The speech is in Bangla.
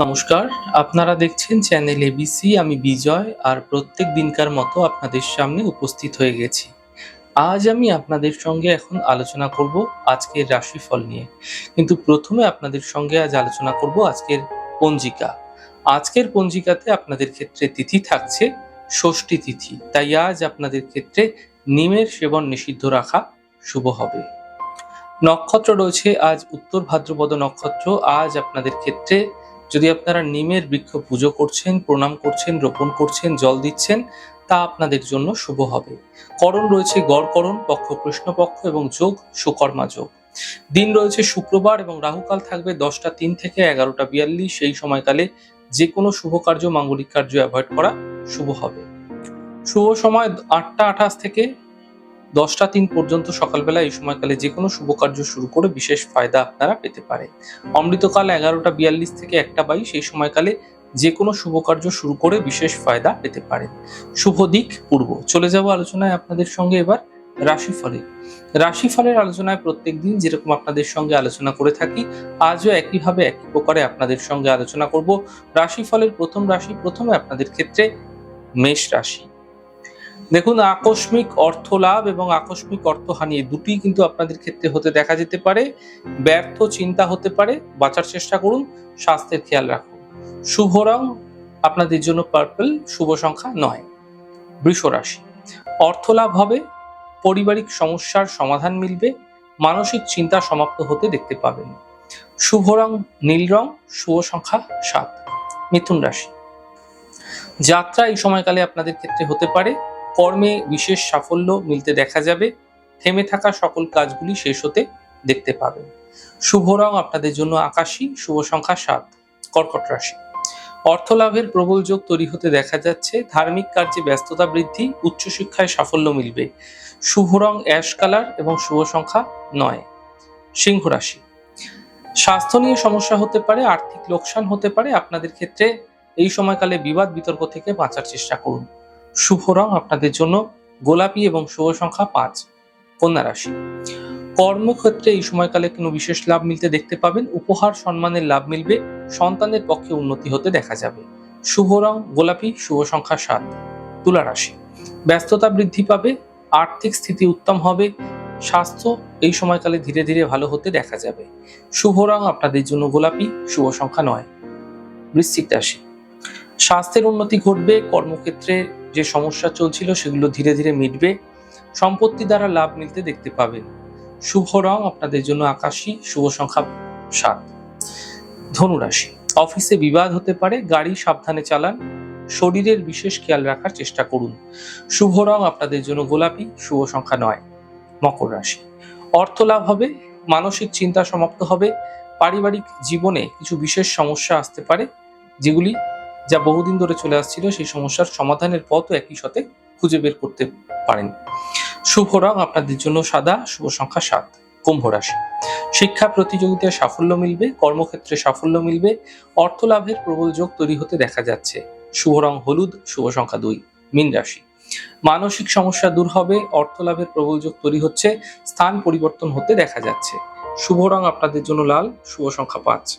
নমস্কার, আপনারা দেখছেন চ্যানেল এবিসি আমি বিজয়, আর প্রত্যেক দিনকার মতো আপনাদের সামনে উপস্থিত হয়ে গেছি। আজ আমি আপনাদের সঙ্গে এখন আলোচনা করব আজকের রাশিফল নিয়ে। কিন্তু প্রথমে আপনাদের সঙ্গে আজ আলোচনা করব আজকের পঞ্জিকা। আজকের পঞ্জিকাতে আপনাদের ক্ষেত্রে তিথি থাকছে ষষ্ঠী তিথি, তাই আজ আপনাদের ক্ষেত্রে নিমের সেবন নিষিদ্ধ রাখা শুভ হবে। নক্ষত্র রয়েছে আজ উত্তর ভাদ্রপদ নক্ষত্র, আজ আপনাদের ক্ষেত্রে যদি আপনারা নিমের বৃক্ষ পুজো করছেন, প্রণাম করছেন, রোপণ করছেন, জল দিচ্ছেন, তা আপনাদের জন্য শুভ হবে। করণ রয়েছে গড়করণ পক্ষ কৃষ্ণপক্ষ এবং যোগ সুকর্মা যোগ। দিন রয়েছে শুক্রবার এবং রাহুকাল থাকবে দশটা তিন থেকে এগারোটা বিয়াল্লিশ। সেই সময়কালে যে কোনো শুভ কার্য, মাঙ্গলিক কার্য অ্যাভয়েড করা শুভ হবে। শুভ সময় আটটা আঠাশ থেকে দশটা তিন পর্যন্ত সকালবেলা এই সময়কালে যে কোনো শুভ কার্য শুরু করে বিশেষ ফায়দা আপনারা পেতে পারে। অমৃতকাল এগারোটা বিয়াল্লিশ থেকে একটা বাইশ এই সময়কালে যে কোনো শুভ কার্য শুরু করে বিশেষ ফায়দা পেতে পারেন। শুভ দিক, পূর্ব। চলে যাব আলোচনায় আপনাদের সঙ্গে এবার রাশিফলে। রাশিফলের আলোচনায় প্রত্যেক দিন যেরকম আপনাদের সঙ্গে আলোচনা করে থাকি, আজও একইভাবে একই প্রকারে আপনাদের সঙ্গে আলোচনা করব। রাশিফলের প্রথম রাশি প্রথমে আপনাদের ক্ষেত্রে মেষ রাশি। দেখুন, আকস্মিক অর্থ লাভ এবং আকস্মিক অর্থহানি দুটি কিন্তু আপনাদের ক্ষেত্রে হতে দেখা যেতে পারে। ব্যর্থ চিন্তা হতে পারে। বাঁচার চেষ্টা করুন, স্বাস্থ্যের খেয়াল রাখুন। শুভ রং, আপনাদের জন্য পার্পল শুভ সংখ্যা নয়। বৃষ রাশি অর্থ লাভ হবে, পারিবারিক সমস্যার সমাধান মিলবে, মানসিক চিন্তা সমাপ্ত হতে দেখতে পাবেন। শুভ রং, নীল রং, শুভ সংখ্যা সাত। মিথুন রাশি, যাত্রা এই সময়কালে আপনাদের ক্ষেত্রে হতে পারে। কর্মে বিশেষ সাফল্য মিলতে দেখা যাবে। থেমে থাকা সকল কাজগুলি শেষ হতে দেখতে পাবেন। শুভ রং আপনাদের জন্য আকাশী, শুভ সংখ্যা সাত, কর্কট রাশি। অর্থ লাভের প্রবল যোগ তৈরি হতে দেখা যাচ্ছে। ধার্মিক কার্যে ব্যস্ততা বৃদ্ধি, উচ্চশিক্ষায় সাফল্য মিলবে। শুভ রং অ্যাশ কালার এবং শুভ সংখ্যা নয়, সিংহ রাশি। স্বাস্থ্য নিয়ে সমস্যা হতে পারে, আর্থিক লোকসান হতে পারে। আপনাদের ক্ষেত্রে এই সময়কালে বিবাদ বিতর্ক থেকে বাঁচার চেষ্টা করুন। শুভ রং আপনাদের জন্য গোলাপি এবং শুভ সংখ্যা পাঁচ, কন্যা রাশি। কর্মক্ষেত্রে এই সময়কালে কোনো বিশেষ লাভ মিলতে দেখতে পাবেন। উপহার, সম্মানের লাভ মিলবে। সন্তানের পক্ষে উন্নতি হতে দেখা যাবে। শুভ রং, গোলাপি, শুভ সংখ্যা সাত, তুলা রাশি। ব্যস্ততা বৃদ্ধি পাবে, আর্থিক স্থিতি উত্তম হবে, স্বাস্থ্য এই সময়কালে ধীরে ধীরে ভালো হতে দেখা যাবে। শুভ রং আপনাদের জন্য গোলাপি, শুভ সংখ্যা নয়, বৃশ্চিক রাশি। স্বাস্থ্যের উন্নতি ঘটবে, কর্মক্ষেত্রে যে সমস্যা চলছিল সেগুলো ধীরে ধীরে মিটবে। সম্পত্তি দ্বারা লাভ মিলতে দেখতে পাবেন। শুভ রং আপনাদের জন্য আকাশী, শুভ সংখ্যা সাত। ধনুরাশি, অফিসে বিবাদ হতে পারে, গাড়ি সাবধানে চালান, শরীরের বিশেষ খেয়াল রাখার চেষ্টা করুন। শুভ রং আপনাদের জন্য গোলাপি, শুভ সংখ্যা নয়। মকর রাশি, অর্থ লাভ হবে, মানসিক চিন্তা সমাপ্ত হবে, পারিবারিক জীবনে কিছু বিশেষ সমস্যা আসতে পারে, যেগুলি যা বহুদিন ধরে চলে আসছিল, সেই সমস্যার সমাধানের পথও একই সাথে খুঁজে বের করতে পারেন। শুভ রং আপনাদের জন্য সাদা, শুভ সংখ্যা সাত, কুম্ভ রাশি। শিক্ষা প্রতিযোগিতায় সাফল্য মিলবে, কর্মক্ষেত্রে সাফল্য মিলবে, অর্থ লাভের প্রবল যোগ তৈরি হতে দেখা যাচ্ছে। শুভ রং হলুদ, শুভ সংখ্যা দুই, মীন রাশি। মানসিক সমস্যা দূর হবে, অর্থ লাভের প্রবল যোগ তৈরি হচ্ছে, স্থান পরিবর্তন হতে দেখা যাচ্ছে। শুভ রং আপনাদের জন্য লাল, শুভ সংখ্যা পাঁচ।